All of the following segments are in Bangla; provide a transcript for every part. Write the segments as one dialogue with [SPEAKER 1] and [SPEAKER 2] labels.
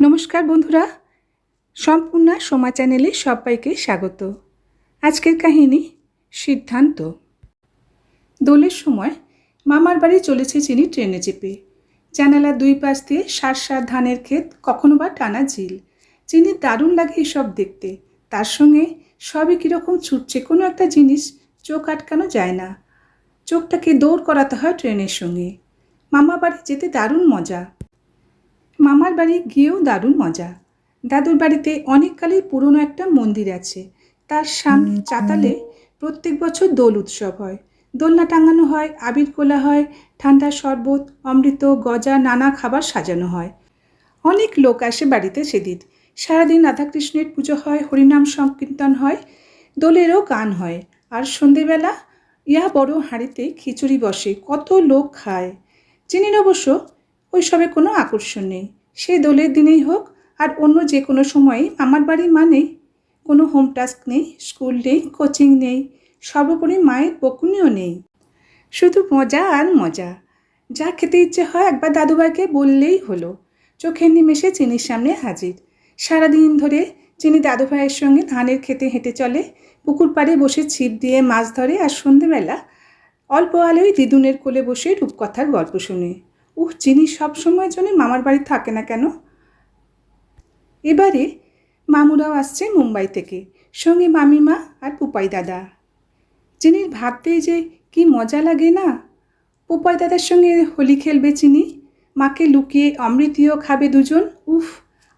[SPEAKER 1] নমস্কার বন্ধুরা, সম্পূর্ণা সোমা চ্যানেলে সবাইকে স্বাগত। আজকের কাহিনী, সিদ্ধান্ত। দোলের সময় মামার বাড়ি চলেছে চিনি ট্রেনে চেপে। জানালা দুই পাশ দিয়ে সার সার ধানের ক্ষেত কখনো বা টানা ঝিল। চিনির দারুণ লাগে এসব দেখতে। তার সঙ্গে সবই কীরকম ছুটছে কোনো একটা জিনিস চোখ আটকানো যায় না। চোখটাকে দৌড় করাতে হয় ট্রেনের সঙ্গে। মামা বাড়ি যেতে দারুণ মজা। মামার বাড়ি গিয়েও দারুণ মজা। দাদুর বাড়িতে অনেককালের পুরনো একটা মন্দির আছে। তার সামনে চাতালে প্রত্যেক বছর দোল উৎসব হয়। দোলনা টাঙানো হয় আবির গোলা হয় ঠান্ডা শরবত অমৃত গজা নানা খাবার সাজানো হয়। অনেক লোক আসে বাড়িতে সেদিন। সারাদিন রাধাকৃষ্ণের পুজো হয় হরিনাম সংকীর্তন হয় দোলেরও গান হয়। আর সন্ধেবেলা ইয়া বড় হাঁড়িতে খিচুড়ি বসে কত লোক খায়। চিনির অবশ্য ওইসবে কোনো আকর্ষণ নেই। সে দোলের দিনেই হোক, আর অন্য যে কোনো সময়ে আমার বাড়ি মানেই কোনো হোম টাস্ক নেই স্কুল নেই কোচিং নেই, সর্বোপরি মায়ের বকুনিও নেই। শুধু মজা আর মজা। যা খেতে ইচ্ছে হয় একবার দাদুভাইকে বললেই হলো। চোখের নিমেষে চিনির সামনে হাজির। সারাদিন ধরে চিনি দাদুভাইয়ের সঙ্গে ধানের খেতে হেঁটে চলে, পুকুর পাড়ে বসে ছিপ দিয়ে মাছ ধরে আর সন্ধেবেলা অল্প আলোয় দিদুনের কোলে বসে রূপকথার গল্প শুনে। উহ চিনি সব সময়ের জন্য মামার বাড়ি থাকে না কেন? এবারে মামুরাও আসছে মুম্বাই থেকে। সঙ্গে মামিমা আর পুপাই দাদা। চিনির ভাবতেই যে কি মজা লাগে না? পুপাই দাদার সঙ্গে হোলি খেলবে চিনি, মাকে লুকিয়ে অমৃতিও খাবে দুজন, উফ,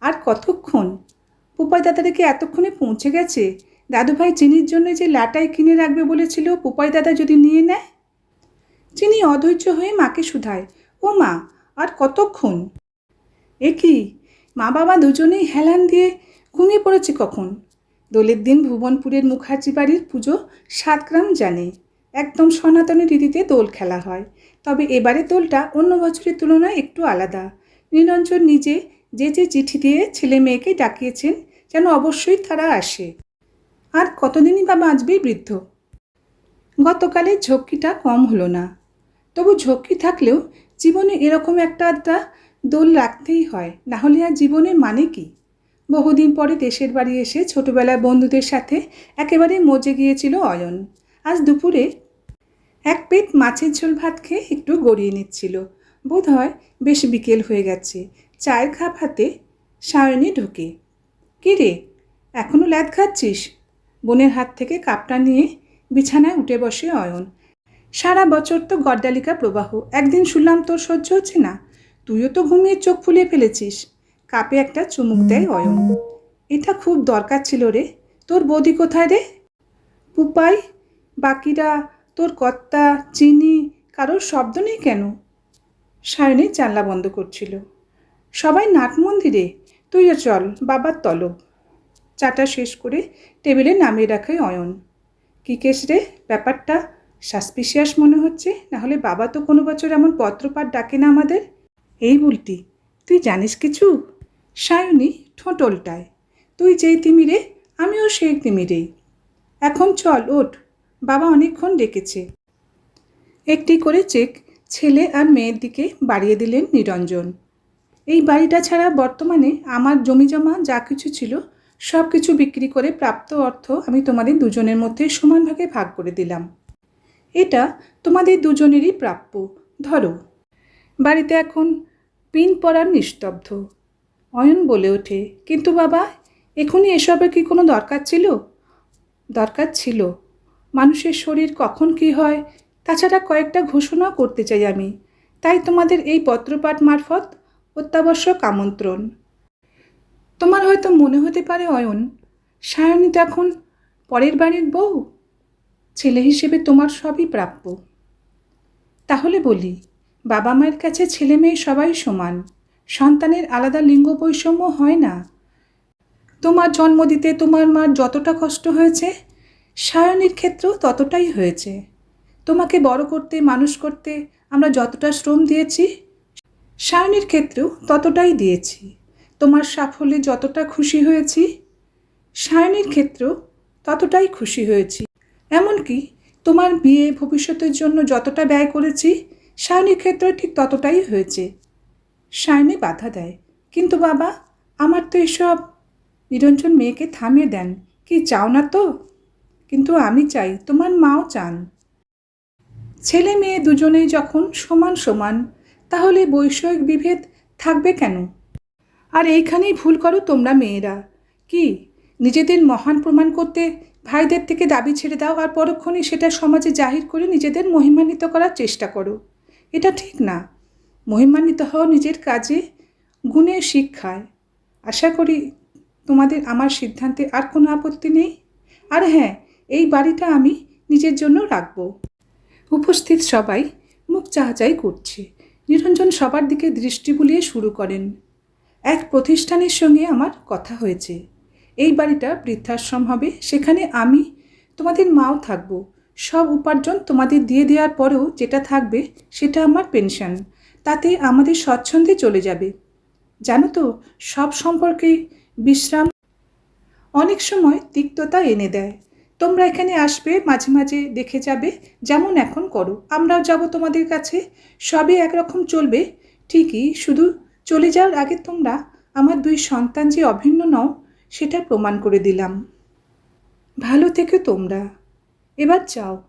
[SPEAKER 1] আর কতক্ষণ? পুপাই দাদাটাকে এতক্ষণে পৌঁছে গেছে। দাদুভাই চিনির জন্য যে লাটাই কিনে রাখবে বলেছিল, পুপাই দাদা যদি নিয়ে নেয়? চিনি অধৈর্য হয়ে মাকে শুধায়। ও মা, আর কতক্ষণ? এ কি, মা বাবা দুজনেই হেলান দিয়ে ঘুমিয়ে পড়েছে কখন? দোলের দিন ভুবনপুরের মুখার্জি বাড়ির পুজো সাতগ্রাম জানে। একদম সনাতনী রীতিতে দোল খেলা হয়। তবে এবারে দোলটা অন্য বছরের তুলনায় একটু আলাদা। নিরঞ্জন নিজে যে যে চিঠি দিয়ে ছেলে মেয়েকে ডাকিয়েছেন যেন অবশ্যই তারা আসে। আর কতদিনই বা বাঁচবে বৃদ্ধ? গতকালের ঝক্কিটা কম হলো না। তবু ঝক্কি থাকলেও জীবনে এরকম একটা আড্ডা দোল রাখতেই হয়। না হলে আর জীবনের মানে কি? বহুদিন পরে দেশের বাড়ি এসে ছোটবেলায় বন্ধুদের সাথে একেবারে মজে গিয়েছিল অয়ন। আজ দুপুরে এক পেট মাছের ঝোল ভাত খেয়ে একটু গড়িয়ে নিচ্ছিল। বোধ হয় বেশ বিকেল হয়ে গেছে। চায়ের খাপ হাতে সায়নী ঢুকে। কী রে এখনও ল্যাদ খাচ্ছিস? বোনের হাত থেকে কাপটা নিয়ে বিছানায় উঠে বসে অয়ন। সারা বছর তো গড্ডালিকা প্রবাহ। একদিন শুনলাম তোর সহ্য হচ্ছে না। তুইও তো ঘুমিয়ে চোখ ফুলিয়ে ফেলেছিস। কাপে একটা চুমুক দেয় অয়ন। এটা খুব দরকার ছিল রে। তোর বৌদি কোথায় রে? পুপাই, বাকিরা, তোর কর্তা, চিনি, কারোর শব্দ নেই কেন? সায়নী জানলা বন্ধ করছিল। সবাই নাট মন্দিরে। তুইও চল, বাবার তলব। চাটা শেষ করে টেবিলে নামিয়ে রাখে অয়ন। কি কেস রে? ব্যাপারটা সাসপিসিয়াস মনে হচ্ছে? না হলে বাবা তো কোনো বছর এমন পত্রপাঠ ডাকে না আমাদের। এই বলটি তুই জানিস কিছু? সায়নী ঠোঁটলটায় তুই যেই তিমিরে, আমিও সেই তিমিরেই। এখন চল, ওঠ, বাবা অনেকক্ষণ ডেকেছে। একটি করে চেক ছেলে আর মেয়ের দিকে বাড়িয়ে দিলেন নিরঞ্জন। এই বাড়িটা ছাড়া বর্তমানে আমার জমি জমা যা কিছু ছিল সব কিছু বিক্রি করে প্রাপ্ত অর্থ আমি তোমাদের দুজনের মধ্যে সমানভাগে ভাগ করে দিলাম। এটা তোমাদের দুজনেরই প্রাপ্য। ধরো, বাড়িতে এখন পিন পড়ার নিস্তব্ধ। অয়ন বলে ওঠে, কিন্তু বাবা, এখনই এসবের কি কোনো দরকার ছিল? দরকার ছিল। মানুষের শরীর কখন কি হয়, তাছাড়া কয়েকটা ঘোষণা করতে চাই আমি। তাই তোমাদের এই পত্রপাঠ মারফত অত্যাবশ্যক আমন্ত্রণ। তোমার হয়তো মনে হতে পারে, অয়ন, সায়নী তো এখন পরের বাড়ির বউ? ছেলে হিসেবে তোমার সবই প্রাপ্য। তাহলে বলি, বাবা মায়ের কাছে ছেলে মেয়ে সবাই সমান, সন্তানের আলাদা লিঙ্গ বৈষম্য হয় না? তোমার জন্ম দিতে তোমার মার যতটা কষ্ট হয়েছে, সায়নীর ক্ষেত্রেও ততটাই হয়েছে। তোমাকে বড় করতে, মানুষ করতে আমরা যতটা শ্রম দিয়েছি, সায়নীর ক্ষেত্রেও ততটাই দিয়েছি। তোমার সাফল্যে যতটা খুশি হয়েছি, সায়নীর ক্ষেত্রেও ততটাই খুশি হয়েছি। এমনকি তোমার বিয়ে ভবিষ্যতের জন্য যতটা ব্যয় করেছি সায়নীর ক্ষেত্রে ঠিক ততটাই হয়েছে। সায়নী বাধা দেয়। কিন্তু বাবা, আমার তো এসব নিরঞ্জন মেয়েকে থামিয়ে দেন। কি চাও না তো? কিন্তু আমি চাই, তোমার মাও চান। ছেলে মেয়ে দুজনেই যখন সমান সমান, তাহলে বৈষয়িক বিভেদ থাকবে কেন? আর এইখানেই ভুল করো তোমরা মেয়েরা। কি, নিজেদের মহান প্রমাণ করতে ভাইদের থেকে দাবি ছেড়ে দাও আর পরক্ষণে সেটা সমাজে জাহির করে নিজেদের মহিমান্বিত করার চেষ্টা করো। এটা ঠিক না। মহিমান্বিত হও নিজের কাজে, গুণে, শিক্ষায়। আশা করি তোমাদের আমার সিদ্ধান্তে আর কোনো আপত্তি নেই। আর হ্যাঁ এই বাড়িটা আমি নিজের জন্য রাখব। উপস্থিত সবাই মুখ চাহাচাই করছে। নিরঞ্জন সবার দিকে দৃষ্টি বুলিয়ে শুরু করেন। এক প্রতিষ্ঠানের সঙ্গে আমার কথা হয়েছে। এই বাড়িটা বৃদ্ধাশ্রম হবে। সেখানে আমি, তোমাদের মাও থাকব। সব উপার্জন তোমাদের দিয়ে দেওয়ার পরেও যেটা থাকবে সেটা আমার পেনশন। তাতে আমাদের স্বচ্ছন্দে চলে যাবে। জানো তো, সব সম্পর্কে বিশ্রাম অনেক সময় তিক্ততা এনে দেয়। তোমরা এখানে আসবে, মাঝে মাঝে দেখে যাবে, যেমন এখন করো। আমরাও যাব তোমাদের কাছে। সবই একরকম চলবে। ঠিকই, শুধু চলে যাওয়ার আগে তোমরা আমার দুই সন্তান যে অভিন্ন নও সেটা প্রমাণ করে দিলাম। ভালো থেকে তোমরা। এবার যাও।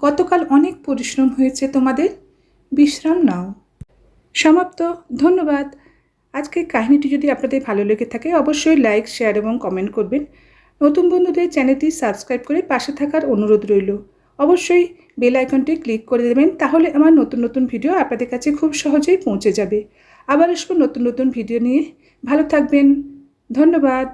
[SPEAKER 1] গতকাল অনেক পরিশ্রম হয়েছে তোমাদের। বিশ্রাম নাও। সমাপ্ত। ধন্যবাদ। আজকের কাহিনীটি যদি আপনাদের ভালো লেগে থাকে, অবশ্যই লাইক, শেয়ার এবং কমেন্ট করবেন। নতুন বন্ধুদের চ্যানেলটি সাবস্ক্রাইব করে পাশে থাকার অনুরোধ রইল। অবশ্যই বেল আইকনটি ক্লিক করে দেবেন, তাহলে আমার নতুন নতুন ভিডিও আপনাদের কাছে খুব সহজেই পৌঁছে যাবে। আবার আসব নতুন নতুন ভিডিও নিয়ে। ভালো থাকবেন। ধন্যবাদ।